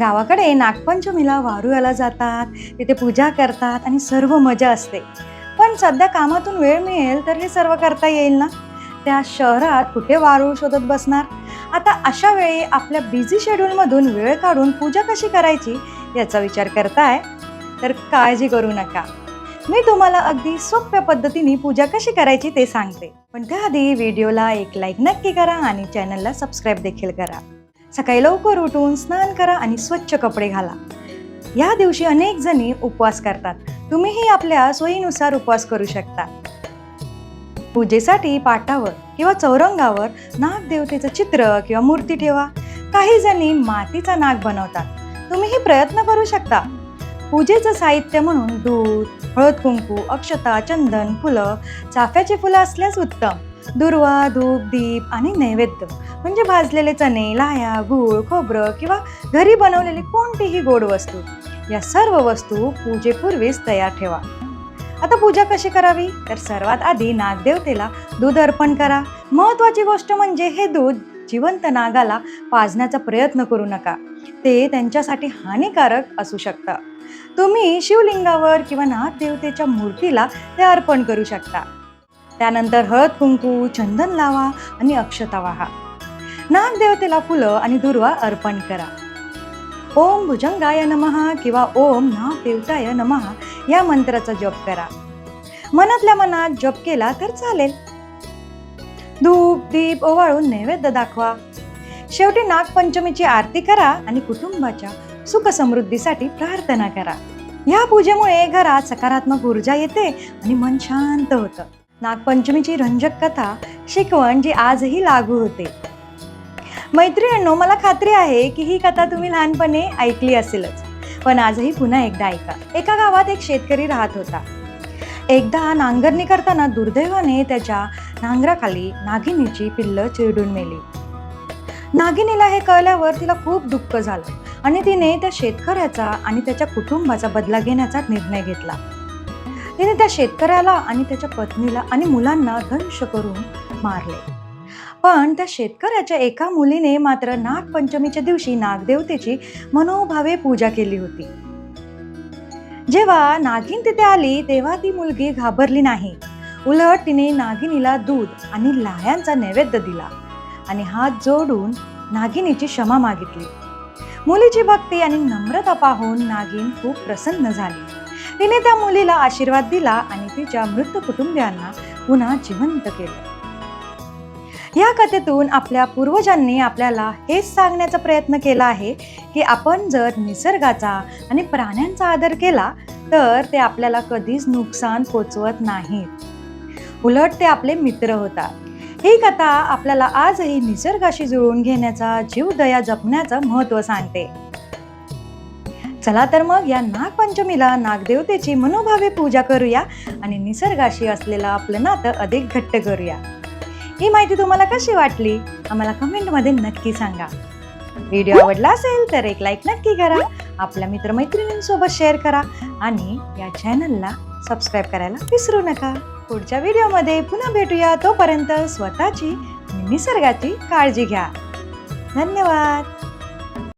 गावाकडे नागपंचमीला वारुळाला जातात तिथे पूजा करतात आणि सर्व मजा असते. पण सध्या कामातून वेळ मिळेल तर हे सर्व करता येईल ना? त्या शहरात कुठे वारूळ शोधत बसणार? आता अशा वेळी आपल्या बिझी शेड्यूलमधून वेळ काढून पूजा कशी करायची याचा विचार करताय? तर काळजी करू नका. मी तुम्हाला अगदी सोप्या पद्धतीने पूजा कशी करायची ते सांगते. पण त्याआधी व्हिडिओला एक लाईक नक्की करा आणि चॅनलला सबस्क्राईब देखील करा. सकाळी लवकर उठून स्नान करा आणि स्वच्छ कपडे घाला. या दिवशी अनेक जणी उपवास करतात. तुम्हीही आपल्या सोयीनुसार उपवास करू शकता. पूजेसाठी पाटावर किंवा चौरंगावर नागदेवतेचं चित्र किंवा मूर्ती ठेवा. काही जणी मातीचा नाग बनवतात. तुम्हीही प्रयत्न करू शकता. पूजेचं साहित्य म्हणून दूध हळद कुंकू अक्षता चंदन फुलं चाफ्याची फुलं असल्यास उत्तम. दुर्वा धूप दीप आणि नैवेद्य. म्हणजे भाजलेले चणे लाह्या गूळ खोबरं किंवा घरी बनवलेली कोणतीही गोड वस्तू. या सर्व वस्तू पूजेपूर्वीच तयार ठेवा. आता पूजा कशी करावी? तर सर्वात आधी नागदेवतेला दूध अर्पण करा. महत्वाची गोष्ट म्हणजे हे दूध जिवंत नागाला पाजण्याचा प्रयत्न करू नका. ते त्यांच्यासाठी हानिकारक असू शकतं. तुम्ही शिवलिंगावर किंवा नागदेवतेच्या मूर्तीला ते अर्पण करू शकता. त्यानंतर हळद कुंकू चंदन लावा आणि अक्षता वाहा. नागदेवतेला फुलं आणि दुर्वा अर्पण करा. ओम भुजंगाय नमः किंवा ओम नागदेवताय नमः या मंत्राचा जप करा. मनातल्या मनात जप केला तर चालेल. धूप दीप ओवाळून नैवेद्य दाखवा. शेवटी नागपंचमीची आरती करा आणि कुटुंबाच्या सुखसमृद्धीसाठी प्रार्थना करा. या पूजेमुळे घरात सकारात्मक ऊर्जा येते आणि मन शांत होतं. नागपंचमीची रंजक कथा शिकवण जी आजही लागू होते. मैत्रिणींनो मला खात्री आहे की ही कथा तुम्ही लहानपणी ऐकली असेलच. पण आजही पुन्हा एकदा ऐका. एका गावात एक शेतकरी राहत होता. एकदा नांगरणी करताना दुर्दैवाने त्याच्या नांगराखाली नागिनीची पिल्लं चिरडून मेली. नागिनीला हे कळल्यावर तिला खूप दुःख झालं आणि तिने त्या शेतकऱ्याचा आणि त्याच्या कुटुंबाचा बदला घेण्याचा निर्णय घेतला. तिने त्या शेतकऱ्याला आणि त्याच्या पत्नीला आणि मुलांना दंश करून मारले. पण त्या शेतकऱ्याच्या एका मुलीने मात्र नागपंचमीच्या दिवशी नागदेवतेची मनोभावे पूजा केली होती. जेव्हा नागिन तिथे आली तेव्हा ती मुलगी घाबरली नाही. उलट तिने नागिनीला दूध आणि लाह्यांचा नैवेद्य दिला आणि हात जोडून नागिनीची क्षमा मागितली. मुलीची भक्ती आणि नम्रता पाहून नागिन खूप प्रसन्न झाली. तिने त्या मुलीला आशीर्वाद दिला आणि तिच्या मृत कुटुंबियांना पुन्हा जिवंत केलं. या कथेतून आपल्या पूर्वजांनी आपल्याला हेच सांगण्याचा प्रयत्न केला आहे की आपण जर निसर्गाचा आणि प्राण्यांचा आदर केला तर ते आपल्याला कधीच नुकसान पोचवत नाहीत. उलट ते आपले मित्र होतात. ही कथा आपल्याला आजही निसर्गाशी जुळवून घेण्याचा जीवदया जपण्याचं महत्त्व सांगते. चला तर मग या नागपंचमीला नागदेवतेची मनोभावे पूजा करूया आणि निसर्गाशी असलेलं आपलं नातं अधिक घट्ट करूया. ही माहिती तुम्हाला कशी वाटली? आम्हाला कमेंटमध्ये नक्की सांगा. व्हिडिओ आवडला असेल तर एक लाईक नक्की करा आपल्या मित्रमैत्रिणींसोबत शेअर करा आणि या चॅनलला सबस्क्राईब करायला विसरू नका. पुढच्या व्हिडिओमध्ये पुन्हा भेटूया. तोपर्यंत स्वतःची निसर्गाची काळजी घ्या. धन्यवाद.